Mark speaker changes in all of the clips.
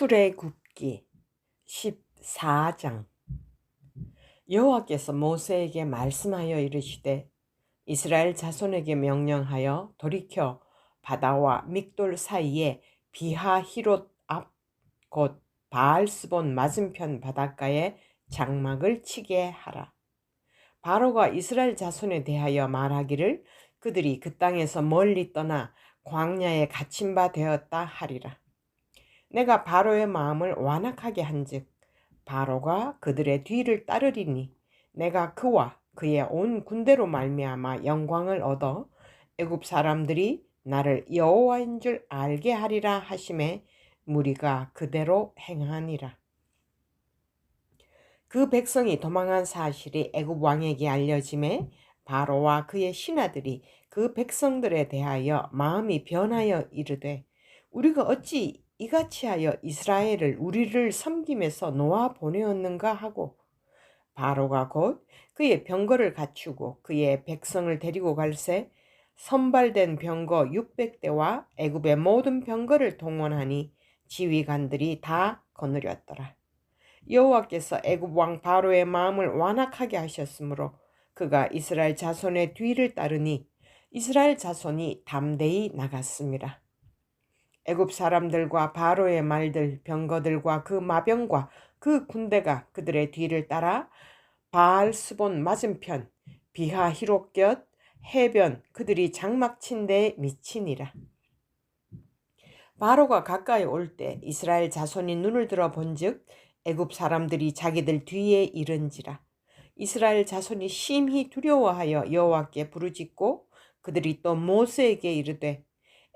Speaker 1: 출애굽기 14장 여호와께서 모세에게 말씀하여 이르시되 이스라엘 자손에게 명령하여 돌이켜 바다와 믹돌 사이에 비하 히롯 앞 곧 바알스본 맞은편 바닷가에 장막을 치게 하라. 바로가 이스라엘 자손에 대하여 말하기를 그들이 그 땅에서 멀리 떠나 광야에 갇힌 바 되었다 하리라. 내가 바로의 마음을 완악하게 한즉 바로가 그들의 뒤를 따르리니 내가 그와 그의 온 군대로 말미암아 영광을 얻어 애굽 사람들이 나를 여호와인 줄 알게 하리라 하심에 무리가 그대로 행하니라. 그 백성이 도망한 사실이 애굽 왕에게 알려짐에 바로와 그의 신하들이 그 백성들에 대하여 마음이 변하여 이르되 우리가 어찌 이같이 하여 이스라엘을 우리를 섬김에서 놓아 보내었는가 하고 바로가 곧 그의 병거를 갖추고 그의 백성을 데리고 갈새 선발된 병거 600대와 애굽의 모든 병거를 동원하니 지휘관들이 다 거느렸더라. 여호와께서 애굽 왕 바로의 마음을 완악하게 하셨으므로 그가 이스라엘 자손의 뒤를 따르니 이스라엘 자손이 담대히 나갔습니다. 애굽 사람들과 바로의 말들, 병거들과 그 마병과 그 군대가 그들의 뒤를 따라 바알 스본 맞은편 비하 히롯곁 해변 그들이 장막 친 데에 미치니라. 바로가 가까이 올 때 이스라엘 자손이 눈을 들어 본즉 애굽 사람들이 자기들 뒤에 이른지라 이스라엘 자손이 심히 두려워하여 여호와께 부르짖고 그들이 또 모세에게 이르되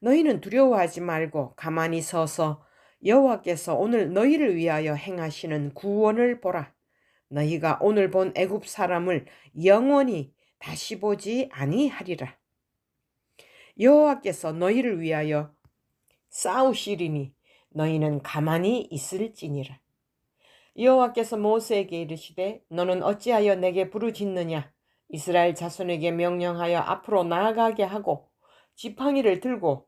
Speaker 1: 너희는 두려워하지 말고 가만히 서서 여호와께서 오늘 너희를 위하여 행하시는 구원을 보라. 너희가 오늘 본 애굽 사람을 영원히 다시 보지 아니하리라. 여호와께서 너희를 위하여 싸우시리니 너희는 가만히 있을지니라. 여호와께서 모세에게 이르시되 너는 어찌하여 내게 부르짖느냐 이스라엘 자손에게 명령하여 앞으로 나아가게 하고 지팡이를 들고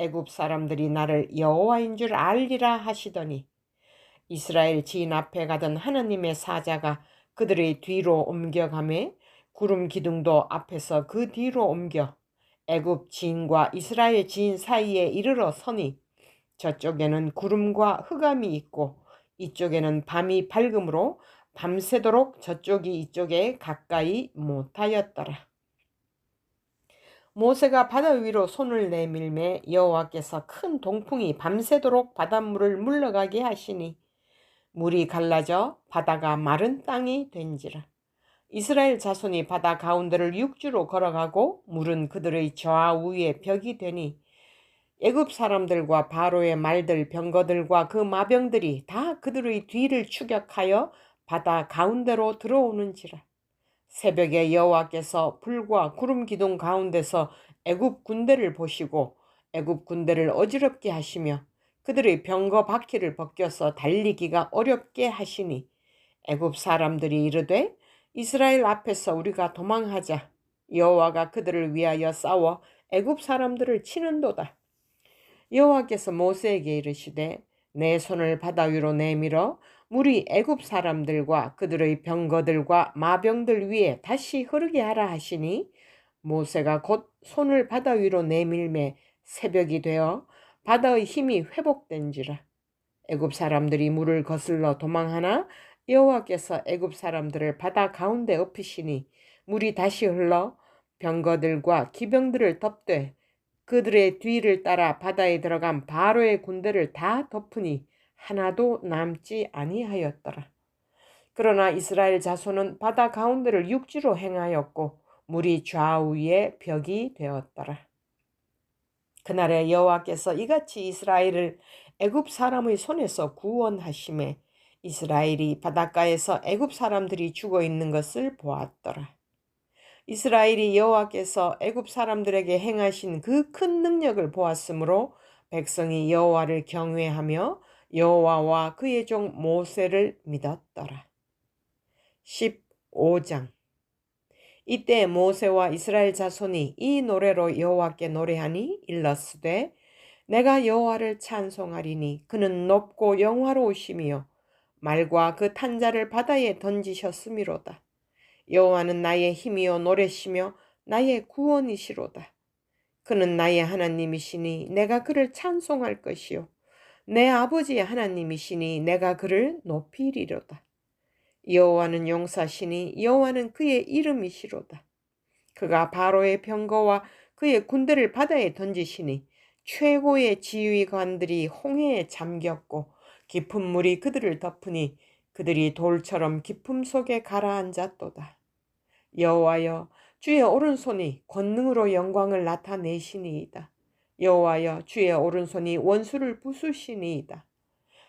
Speaker 1: 애굽 사람들이 나를 여호와인 줄 알리라 하시더니 이스라엘 지인 앞에 가던 하나님의 사자가 그들의 뒤로 옮겨가매 구름 기둥도 앞에서 그 뒤로 옮겨 애굽 지인과 이스라엘 지인 사이에 이르러 서니 저쪽에는 구름과 흑암이 있고 이쪽에는 밤이 밝음으로 밤새도록 저쪽이 이쪽에 가까이 못하였더라. 모세가 바다 위로 손을 내밀매 여호와께서 큰 동풍이 밤새도록 바닷물을 물러가게 하시니 물이 갈라져 바다가 마른 땅이 된지라. 이스라엘 자손이 바다 가운데를 육주로 걸어가고 물은 그들의 좌우에 벽이 되니 애굽 사람들과 바로의 말들 병거들과 그 마병들이 다 그들의 뒤를 추격하여 바다 가운데로 들어오는지라. 새벽에 여호와께서 불과 구름 기둥 가운데서 애굽 군대를 보시고 애굽 군대를 어지럽게 하시며 그들의 병거 바퀴를 벗겨서 달리기가 어렵게 하시니 애굽 사람들이 이르되 이스라엘 앞에서 우리가 도망하자 여호와가 그들을 위하여 싸워 애굽 사람들을 치는도다. 여호와께서 모세에게 이르시되 내 손을 바다 위로 내밀어 물이 애굽 사람들과 그들의 병거들과 마병들 위에 다시 흐르게 하라 하시니 모세가 곧 손을 바다 위로 내밀매 새벽이 되어 바다의 힘이 회복된지라. 애굽 사람들이 물을 거슬러 도망하나 여호와께서 애굽 사람들을 바다 가운데 엎으시니 물이 다시 흘러 병거들과 기병들을 덮되 그들의 뒤를 따라 바다에 들어간 바로의 군대를 다 덮으니 하나도 남지 아니하였더라. 그러나 이스라엘 자손은 바다 가운데를 육지로 행하였고 물이 좌우에 벽이 되었더라. 그날에 여호와께서 이같이 이스라엘을 애굽 사람의 손에서 구원하심에 이스라엘이 바닷가에서 애굽 사람들이 죽어 있는 것을 보았더라. 이스라엘이 여호와께서 애굽 사람들에게 행하신 그 큰 능력을 보았으므로 백성이 여호와를 경외하며 여호와와 그의 종 모세를 믿었더라. 15장 이때 모세와 이스라엘 자손이 이 노래로 여호와께 노래하니 일렀으되 내가 여호와를 찬송하리니 그는 높고 영화로우시며 말과 그 탄자를 바다에 던지셨음이로다. 여호와는 나의 힘이요 노래시며 나의 구원이시로다. 그는 나의 하나님이시니 내가 그를 찬송할 것이요 내 아버지의 하나님이시니 내가 그를 높이리로다. 여호와는 용사시니 여호와는 그의 이름이시로다. 그가 바로의 병거와 그의 군대를 바다에 던지시니 최고의 지휘관들이 홍해에 잠겼고 깊은 물이 그들을 덮으니 그들이 돌처럼 깊음 속에 가라앉았도다. 여호와여 주의 오른손이 권능으로 영광을 나타내시니이다. 여호와여 주의 오른손이 원수를 부수시니이다.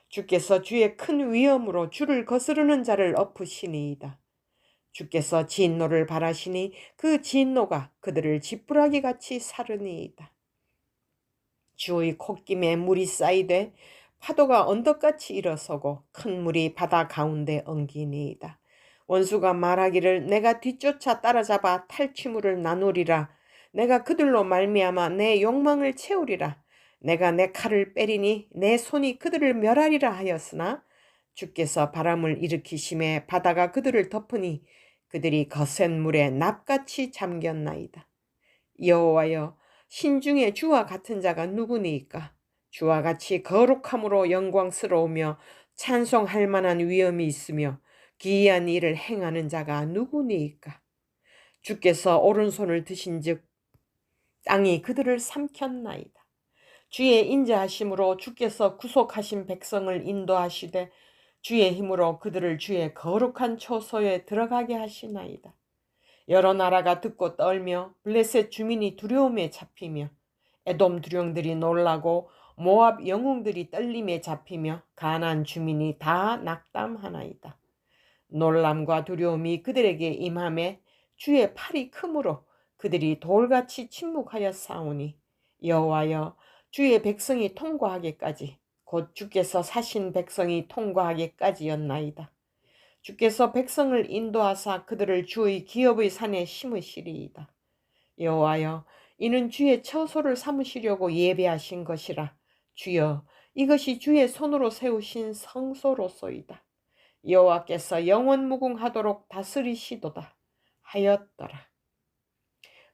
Speaker 1: 주께서 주의 큰 위엄으로 주를 거스르는 자를 엎으시니이다. 주께서 진노를 바라시니 그 진노가 그들을 지푸라기 같이 사르니이다. 주의 콧김에 물이 쌓이되 파도가 언덕같이 일어서고 큰 물이 바다 가운데 엉기니이다. 원수가 말하기를 내가 뒤쫓아 따라잡아 탈취물을 나누리라. 내가 그들로 말미암아 내 욕망을 채우리라. 내가 내 칼을 빼리니 내 손이 그들을 멸하리라 하였으나 주께서 바람을 일으키심에 바다가 그들을 덮으니 그들이 거센 물에 납같이 잠겼나이다. 여호와여 신중에 주와 같은 자가 누구니이까 주와 같이 거룩함으로 영광스러우며 찬송할 만한 위엄이 있으며 기이한 일을 행하는 자가 누구니이까 주께서 오른손을 드신즉 땅이 그들을 삼켰나이다. 주의 인자하심으로 주께서 구속하신 백성을 인도하시되 주의 힘으로 그들을 주의 거룩한 초소에 들어가게 하시나이다. 여러 나라가 듣고 떨며 블레셋 주민이 두려움에 잡히며 에돔 두령들이 놀라고 모압 영웅들이 떨림에 잡히며 가난 주민이 다 낙담하나이다. 놀람과 두려움이 그들에게 임함에 주의 팔이 크므로 그들이 돌같이 침묵하여 싸우니 여호와여 주의 백성이 통과하기까지 곧 주께서 사신 백성이 통과하기까지였나이다. 주께서 백성을 인도하사 그들을 주의 기업의 산에 심으시리이다. 여호와여 이는 주의 처소를 삼으시려고 예배하신 것이라 주여 이것이 주의 손으로 세우신 성소로소이다. 여호와께서 영원 무궁하도록 다스리시도다 하였더라.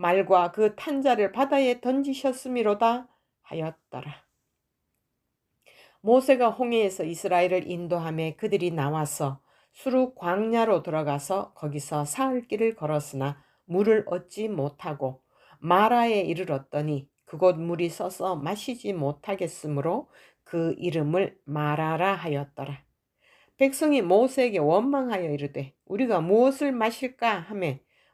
Speaker 1: 말과 그 탄자를 바다에 던지셨음이로다 하였더라. 모세가 홍해에서 이스라엘을 인도함에 그들이 나와서 수루 광야로 들어가서 거기서 사흘 길을 걸었으나 물을 얻지 못하고 마라에 이르렀더니 그곳 물이 써서 마시지 못하겠으므로 그 이름을 마라라 하였더라. 백성이 모세에게 원망하여 이르되 우리가 무엇을 마실까 하매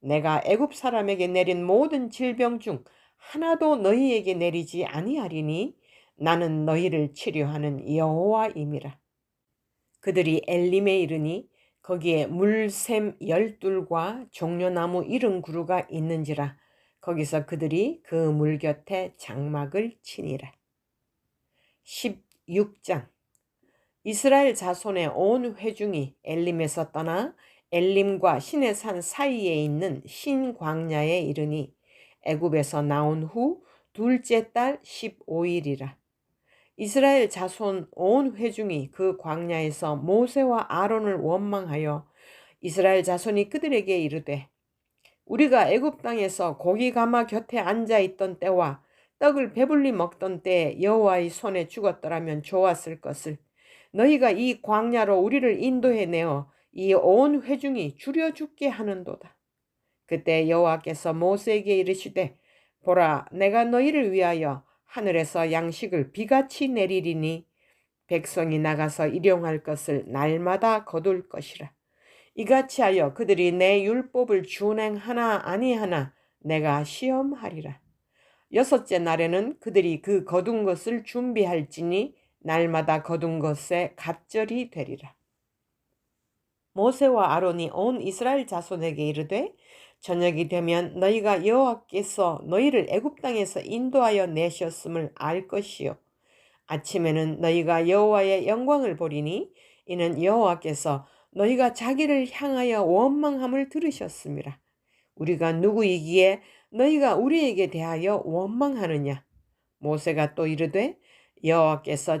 Speaker 1: 내가 애굽 사람에게 내린 모든 질병 중 하나도 너희에게 내리지 아니하리니 나는 너희를 치료하는 여호와임이라. 그들이 엘림에 이르니 거기에 물샘 열둘과 종려나무 이른 구루가 있는지라 거기서 그들이 그 물 곁에 장막을 치니라. 16장 이스라엘 자손의 온 회중이 엘림에서 떠나 엘림과 신의 산 사이에 있는 신광야에 이르니 애굽에서 나온 후 둘째 달 15일이라. 이스라엘 자손 온 회중이 그 광야에서 모세와 아론을 원망하여 이스라엘 자손이 그들에게 이르되 우리가 애굽 땅에서 고기 가마 곁에 앉아 있던 때와 떡을 배불리 먹던 때에 여호와의 손에 죽었더라면 좋았을 것을 너희가 이 광야로 우리를 인도해 내어 이 온 회중이 줄여 죽게 하는도다. 그때 여호와께서 모세에게 이르시되 보라 내가 너희를 위하여 하늘에서 양식을 비같이 내리리니 백성이 나가서 일용할 것을 날마다 거둘 것이라. 이같이 하여 그들이 내 율법을 준행하나 아니하나 내가 시험하리라. 여섯째 날에는 그들이 그 거둔 것을 준비할지니 날마다 거둔 것에 갑절이 되리라. 모세와 아론이 온 이스라엘 자손에게 이르되 저녁이 되면 너희가 여호와께서 너희를 애굽 땅에서 인도하여 내셨음을 알 것이요 아침에는 너희가 여호와의 영광을 보리니 이는 여호와께서 너희가 자기를 향하여 원망함을 들으셨습니다. 우리가 누구이기에 너희가 우리에게 대하여 원망하느냐? 모세가 또 이르되 여호와께서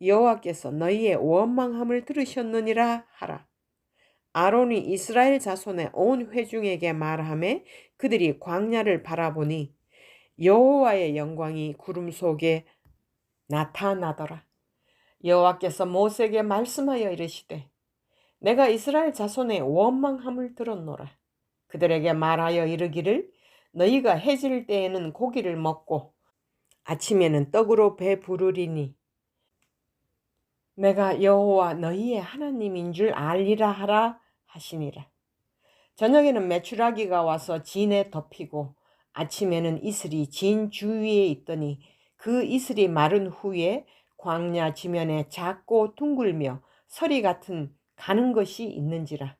Speaker 1: 여호와께서 너희의 원망함을 들으셨느니라 하라. 아론이 이스라엘 자손의 온 회중에게 말하매 그들이 광야를 바라보니 여호와의 영광이 구름 속에 나타나더라. 여호와께서 모세에게 말씀하여 이르시되 내가 이스라엘 자손의 원망함을 들었노라. 그들에게 말하여 이르기를 너희가 해질 때에는 고기를 먹고 아침에는 떡으로 배 부르리니 내가 여호와 너희의 하나님인 줄 알리라 하라 하시니라. 저녁에는 메추라기가 와서 진에 덮이고 아침에는 이슬이 진 주위에 있더니 그 이슬이 마른 후에 광야 지면에 작고 둥글며 서리 같은 가는 것이 있는지라.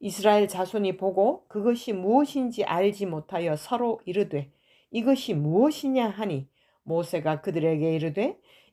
Speaker 1: 이스라엘 자손이 보고 그것이 무엇인지 알지 못하여 서로 이르되 이것이 무엇이냐 하니 모세가 그들에게 이르되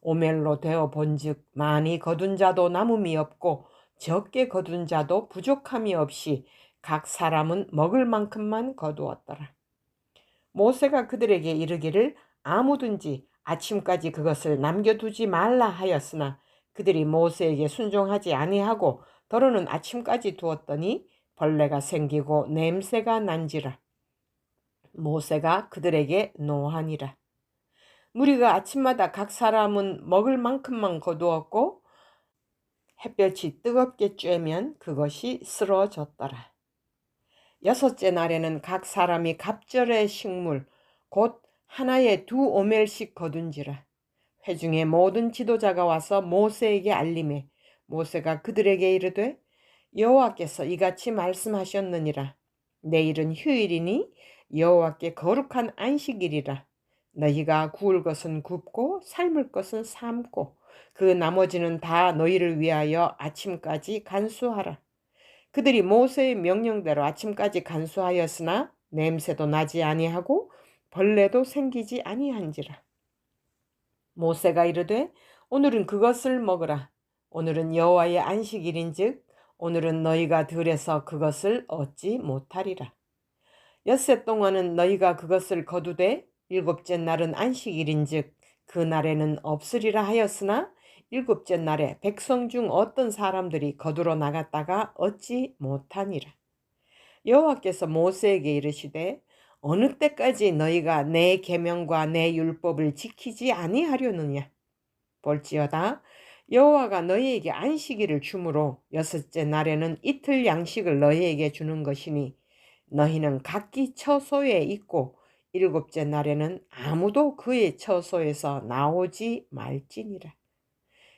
Speaker 1: 오멜로 되어 본즉 많이 거둔 자도 남음이 없고 적게 거둔 자도 부족함이 없이 각 사람은 먹을 만큼만 거두었더라. 모세가 그들에게 이르기를 아무든지 아침까지 그것을 남겨두지 말라 하였으나 그들이 모세에게 순종하지 아니하고 더러는 아침까지 두었더니 벌레가 생기고 냄새가 난지라. 모세가 그들에게 노하니라. 무리가 아침마다 각 사람은 먹을 만큼만 거두었고 햇볕이 뜨겁게 쬐면 그것이 쓰러졌더라. 여섯째 날에는 각 사람이 갑절의 식물 곧 하나에 두 오멜씩 거둔지라. 회중의 모든 지도자가 와서 모세에게 알림해 모세가 그들에게 이르되 여호와께서 이같이 말씀하셨느니라. 내일은 휴일이니 여호와께 거룩한 안식일이라. 너희가 구울 것은 굽고 삶을 것은 삶고 그 나머지는 다 너희를 위하여 아침까지 간수하라. 그들이 모세의 명령대로 아침까지 간수하였으나 냄새도 나지 아니하고 벌레도 생기지 아니한지라. 모세가 이르되 오늘은 그것을 먹으라. 오늘은 여호와의 안식일인즉 오늘은 너희가 들에서 그것을 얻지 못하리라. 엿새 동안은 너희가 그것을 거두되 일곱째 날은 안식일인즉 그 날에는 없으리라 하였으나 일곱째 날에 백성 중 어떤 사람들이 거두러 나갔다가 얻지 못하니라. 여호와께서 모세에게 이르시되 어느 때까지 너희가 내 계명과 내 율법을 지키지 아니하려느냐 볼지어다 여호와가 너희에게 안식일을 주므로 여섯째 날에는 이틀 양식을 너희에게 주는 것이니 너희는 각기 처소에 있고 일곱째 날에는 아무도 그의 처소에서 나오지 말지니라.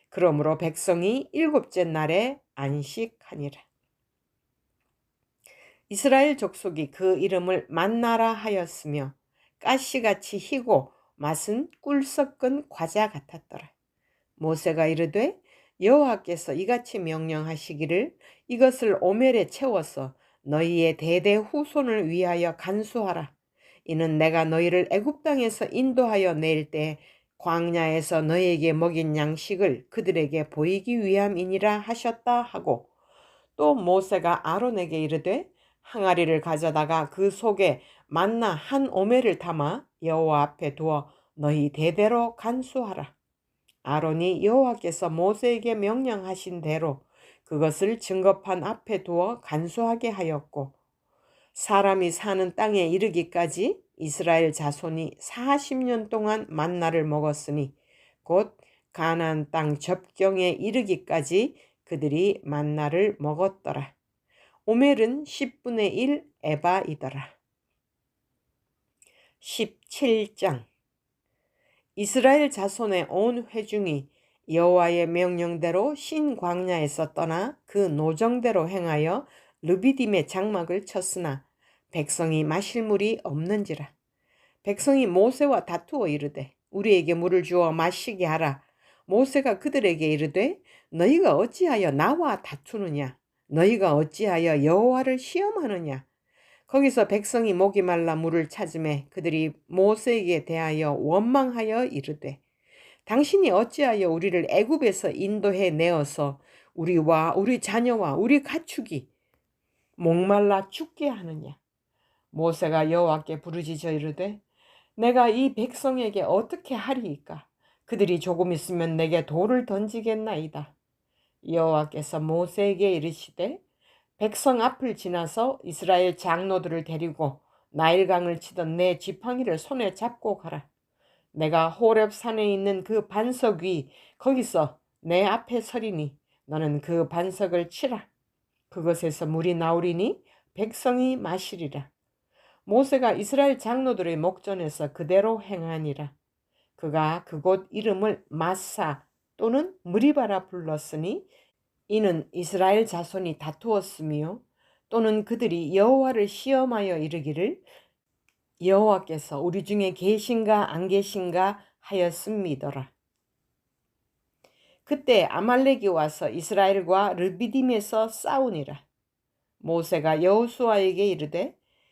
Speaker 1: 그러므로 백성이 일곱째 날에 안식하니라. 이스라엘 족속이 그 이름을 만나라 하였으며 가시같이 희고 맛은 꿀 섞은 과자 같았더라. 모세가 이르되 여호와께서 이같이 명령하시기를 이것을 오멜에 채워서 너희의 대대 후손을 위하여 간수하라. 이는 내가 너희를 애굽 땅에서 인도하여 낼 때 광야에서 너희에게 먹인 양식을 그들에게 보이기 위함이니라 하셨다 하고 또 모세가 아론에게 이르되 항아리를 가져다가 그 속에 만나 한 오멜을 담아 여호와 앞에 두어 너희 대대로 간수하라. 아론이 여호와께서 모세에게 명령하신 대로 그것을 증거판 앞에 두어 간수하게 하였고 사람이 사는 땅에 이르기까지 이스라엘 자손이 40년 동안 만나를 먹었으니 곧 가나안 땅 접경에 이르기까지 그들이 만나를 먹었더라. 오멜은 10분의 1 에바이더라. 17장 이스라엘 자손의 온 회중이 여호와의 명령대로 신 광야에서 떠나 그 노정대로 행하여 르비딤의 장막을 쳤으나 백성이 마실 물이 없는지라. 백성이 모세와 다투어 이르되 우리에게 물을 주어 마시게 하라. 모세가 그들에게 이르되 너희가 어찌하여 나와 다투느냐? 너희가 어찌하여 여호와를 시험하느냐? 거기서 백성이 목이 말라 물을 찾음에 그들이 모세에게 대하여 원망하여 이르되 당신이 어찌하여 우리를 애굽에서 인도해 내어서 우리와 우리 자녀와 우리 가축이 목말라 죽게 하느냐 모세가 여호와께 부르짖어 이르되 내가 이 백성에게 어떻게 하리이까 그들이 조금 있으면 내게 돌을 던지겠나이다 여호와께서 모세에게 이르시되 백성 앞을 지나서 이스라엘 장로들을 데리고 나일강을 치던 내 지팡이를 손에 잡고 가라. 내가 호렙 산에 있는 그 반석 위 거기서 내 앞에 서리니 너는 그 반석을 치라. 그것에서 물이 나오리니 백성이 마시리라. 모세가 이스라엘 장로들의 목전에서 그대로 행하니라. 그가 그곳 이름을 마사 또는 무리바라 불렀으니 이는 이스라엘 자손이 다투었으며 또는 그들이 여호와를 시험하여 이르기를 여호와께서 우리 중에 계신가 안 계신가 하였음이더라. 그때 아말렉이 와서 이스라엘과 르비딤에서 싸우니라. 모세가 여호수아에게 이르되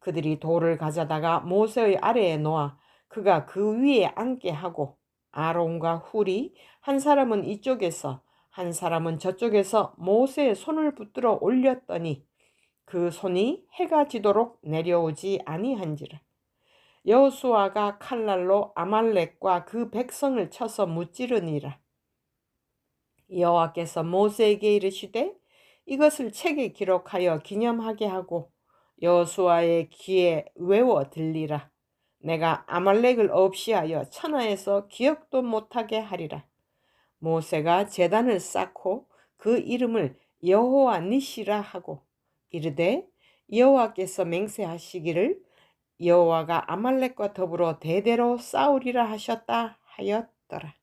Speaker 1: 그들이 돌을 가져다가 모세의 아래에 놓아 그가 그 위에 앉게 하고 아론과 훌이 한 사람은 이쪽에서 한 사람은 저쪽에서 모세의 손을 붙들어 올렸더니 그 손이 해가 지도록 내려오지 아니한지라. 여호수아가 칼날로 아말렉과 그 백성을 쳐서 무찌르니라. 여호와께서 모세에게 이르시되 이것을 책에 기록하여 기념하게 하고 여호수아의 귀에 외워 들리라. 내가 아말렉을 없이하여 천하에서 기억도 못하게 하리라. 모세가 제단을 쌓고 그 이름을 여호와 니시라 하고 이르되 여호와께서 맹세하시기를 여호와가 아말렉과 더불어 대대로 싸우리라 하셨다 하였더라.